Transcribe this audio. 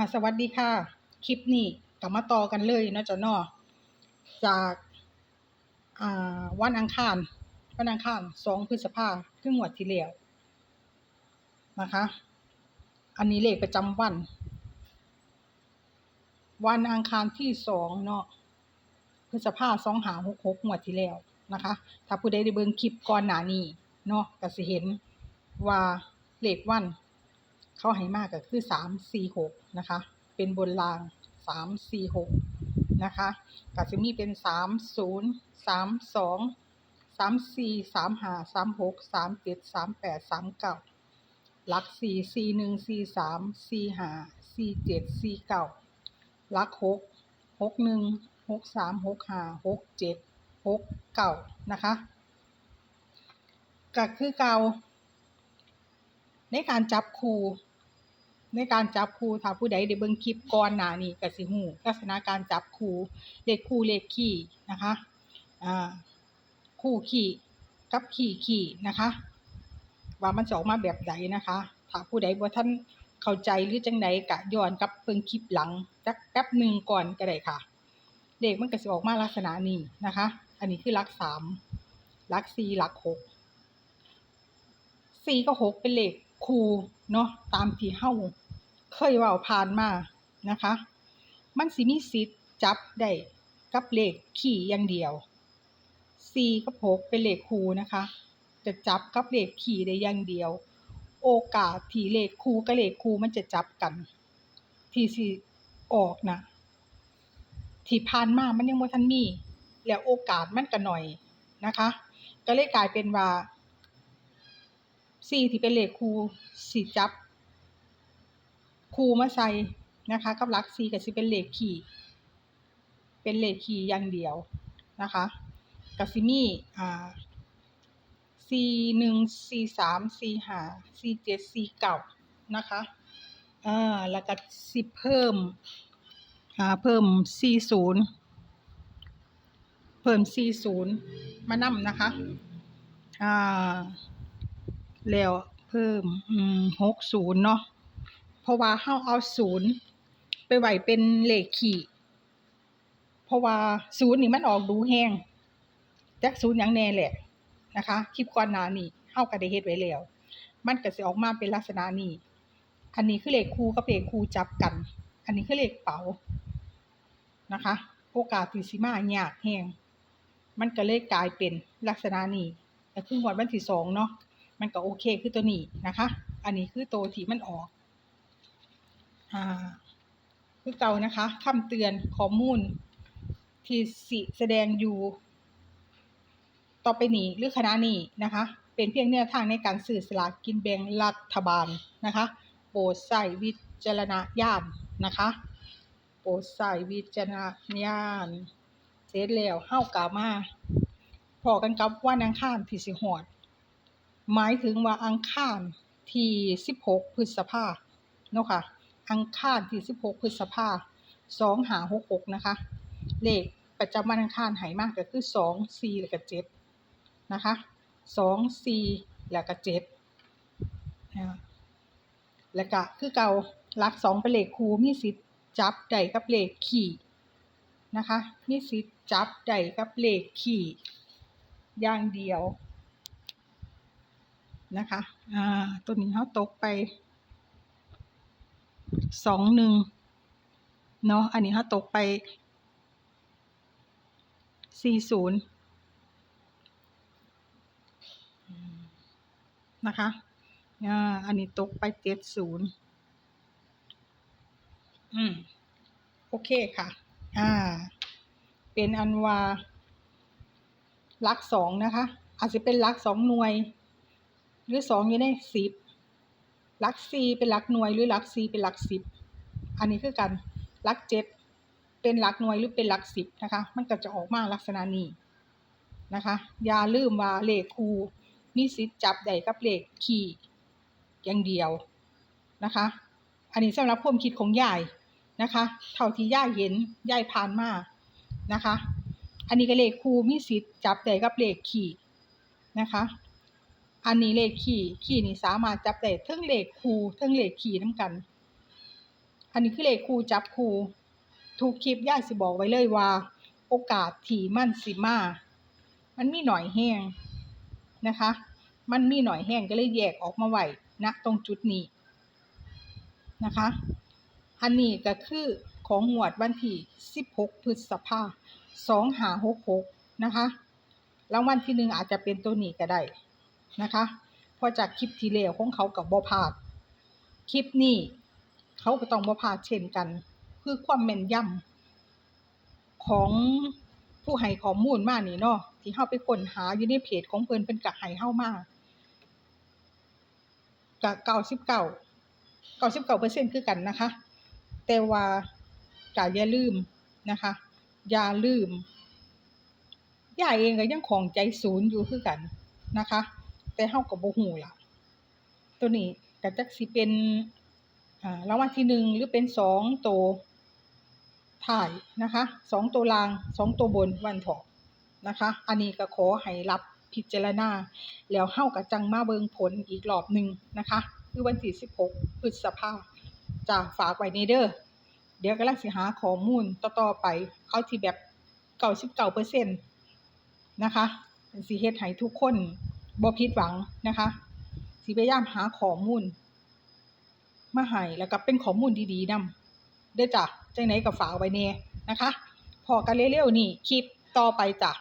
อ่าสวัสดีค่ะ คลิปนี้กลับมาต่อกันเลยเนาะจ้ะเนาะจากอ่าวันอังคารวันอังคารสองพฤษภาครึ่งงวดที่แล้วนะคะ อันนี้เลขประจำวัน วันอังคารที่สองเนาะพฤษภาสองหาหกหกงวดที่แล้วนะคะ ถ้าผู้ใดได้เบิ่งคลิปก่อนหน้านี้เนาะก็สิเห็นว่าเลขวัน เขาให้มากก็คือสามสี่หกนะคะ เป็นบนรางสามสี่หกนะคะก็จะมีเป็นสามศูนย์สามสองสามสี่สามห้าสามหกสามเจ็ดสามแปดสามเก้าหลักสี่สี่หนึ่งสี่สามสี่ห้าสี่เจ็ดสี่เก้าหลักหกหกหนึ่งหกสามหกห้าหกเจ็ดหกเก้านะคะก็คือเก่าในการจับคู่ ในการจับคู่ถ้าผู้ใดได้เบิ่งคลิปก่อนหน้านี้ก็สิฮู้ลักษณะการจับคู่เลขคู่เลขคี่นะคะอ่าคู่คี่กับคี่คี่นะคะ ว่ามันจะออกมาแบบใดนะคะถ้าผู้ใดบ่ทันเข้าใจหรือจังใดก็ย้อนกลับเบิ่งคลิปหลังจักแป๊บหนึงก่อนก็ได้ค่ะเลขมันก็สิออกมาลักษณะนี้นะคะ อันนี้คือหลักสามหลักสี่หลักหกสี่กับหกเป็นเลขคู่เนาะตามที่เฮา เคยเว้าผ่านมานะคะ มันสิมีสิทธิ์จับได้กับเลขขี่อย่างเดียวสี่กับหกเป็นเลขคู่นะคะ จะจับกับเลขขี่ได้อย่างเดียว โอกาสที่เลขคู่กับเลขคู่มันจะจับกันที่สิออกนะที่ผ่านมามันยังบ่ทันมี แล้วโอกาสมันก็น้อยนะคะ ก็เลยกลายเป็นว่าสี่ที่เป็นเลขคูสิจับ คูมาใส่นะคะกับหลักสี่ก็สิเป็นเลขขี่ เป็นเลขขี่อย่างเดียวนะคะก็สิมี่อ่าสี่หนึ่งสี่สามสี่ห้าสี่เจ็ดสี่เก้านะคะอ่าแล้วก็สิเพิ่มอ่าเพิ่มสี่ศูนย์เพิ่มสี่ศูนย์มานำนะคะอ่าแล้วเพิ่มหกศูนย์เนาะ ราะว่าเฮาเอาศูนย์ไปไหวเป็นเลขขี่เพราะว่าศูนย์นี่มันออกดูแฮงจักศูนย์ยังแน่แหละนะคะคลิปก่อนหน้านี้เฮาก็ได้เฮ็ดไว้แล้ว มันก็สิออกมาเป็นลักษณะนี้ อันนี้คือเลขคู่กับเลขคู่จับกัน อันนี้คือเลขเป๋านะคะ โอกาสที่สิมายากแฮงมันก็เลยกลายเป็นลักษณะนี้ก็คืองวดวันที่สองเนาะมันก็โอเคคือตัวนี้นะคะ อันนี้คือตัวที่มันออก อ่าคือเก่านะคะคำเตือนข้อมูล ที่สิแสดงอยู่ ต่อไปนี้หรือคณะนี้นะคะ เป็นเพียงแนวทางในการสื่อสลากกินแบ่งรัฐบาลนะคะโปรดใส่วิจารณญาณนะคะ โปรดใส่วิจารณญาณเสร็จแล้วเฮากลับมาพอกันกับวันอังคารที่สิฮอด หมายถึงว่าอังคารที่16พฤษภาเนาะค่ะ อังคารที่16พฤษภา2566นะคะ เลขประจำวันอังคารไหมากก็คือ2 4แล้วก็7นะคะ2 4แล้วก็7นะแล้วก็คือเก่าลัก2เป็นเลขคูมีสิทธิ์จับได้กับเลขขี่นะคะ มีสิทธิ์จับได้กับเลขขี่อย่างเดียวนะคะ อ่า ตัวนี้เขาตกไป สองหนึ่งเนาะอันนี้เขาตกไปสี่ศูนย์นะคะอ่าอันนี้ตกไปเจ็ดศูนย์อืม โอเคค่ะ อ่า เป็นอันว่าลักสองนะคะ อาจจะเป็นลักสองหน่วย หรือสองอยู่ในสิบ ลักสี่เป็นลักหน่วยหรือลักสี่เป็นลักสิบ อันนี้คือกันลักเจ็ดเป็นลักหน่วยหรือเป็นลักสิบนะคะ มันก็จะออกมาลักษณะนี้นะคะ อย่าลืมว่าเลขคูมีสิทธิ์จับได้กับเลขขี่อย่างเดียวนะคะ อันนี้สำหรับความคิดของยายนะคะ เท่าที่ย่าเห็นย่ายผ่านมานะคะ อันนี้ก็เลขคูมีสิทธิ์จับได้กับเลขขี่นะคะ อันนี้เลขขี่ขี่นี่สามารถจับได้ทั้งเลขคูทั้งเลขขี่น้ำกัน อันนี้คือเลขคู่จับคู่ทุกคลิปย่าสิบอกไว้เลยว่า โอกาสที่มันสิมา มันมีหน่อยแห้งนะคะ มันมีหน่อยแห้งก็เลยแยกออกมาไว้ณตรงจุดนี้นะคะ อันนี้ก็คือของหวดวันที่ 16 พฤษภา2566 นะคะ รางวัลที่หนึ่งอาจจะเป็นตัวนี้ก็ได้ นะคะเพอจากคลิปที่แล้วของเขากับบ่พาดคลิปนี้เขาก็ต้องบ่พาดเช่นกัน คือความแม่นยำของผู้ให้ข้อมูลมากนี่เนาะที่เฮาไปค้นหาอยู่ในเพจของเพิ่นเพิ่นก็ให้เฮามาก็99 99%คือกันนะคะ แต่ว่าก็อย่าลืมนะคะ อย่าลืมย่าเองก็ยังของใจศูนย์อยู่คือกันนะคะ แต่เฮาก็บ่ฮู้ล่ะ ตัวนี้ก็จักสิเป็นอ่ารางวัลที่หนึ่งหรือเป็นสองตัวท้ายนะคะสองตัวล่างสองตัวบนวันถาะนะคะ อันนี้ก็ขอให้รับพิจารณา แล้วเฮาก็จังมาเบิ่งผลอีกรอบหนึ่งนะคะ คือวันที่16พฤษภาจะฝากไว้ในเด้อเดี๋ยวกำลังสิหาข้อมูลต่อๆไป เอาที่แบบ99%นะคะสิเฮ็ดให้ทุกคน บ่ผิดหวังนะคะสิพยายามหาข้อมูล มาให้แล้วก็เป็นข้อมูลดีๆนำเด้อจ้ะจังไหนก็ฝากไว้เน่นะคะพอกันเร็วๆนี่คลิปต่อไปจ้ะ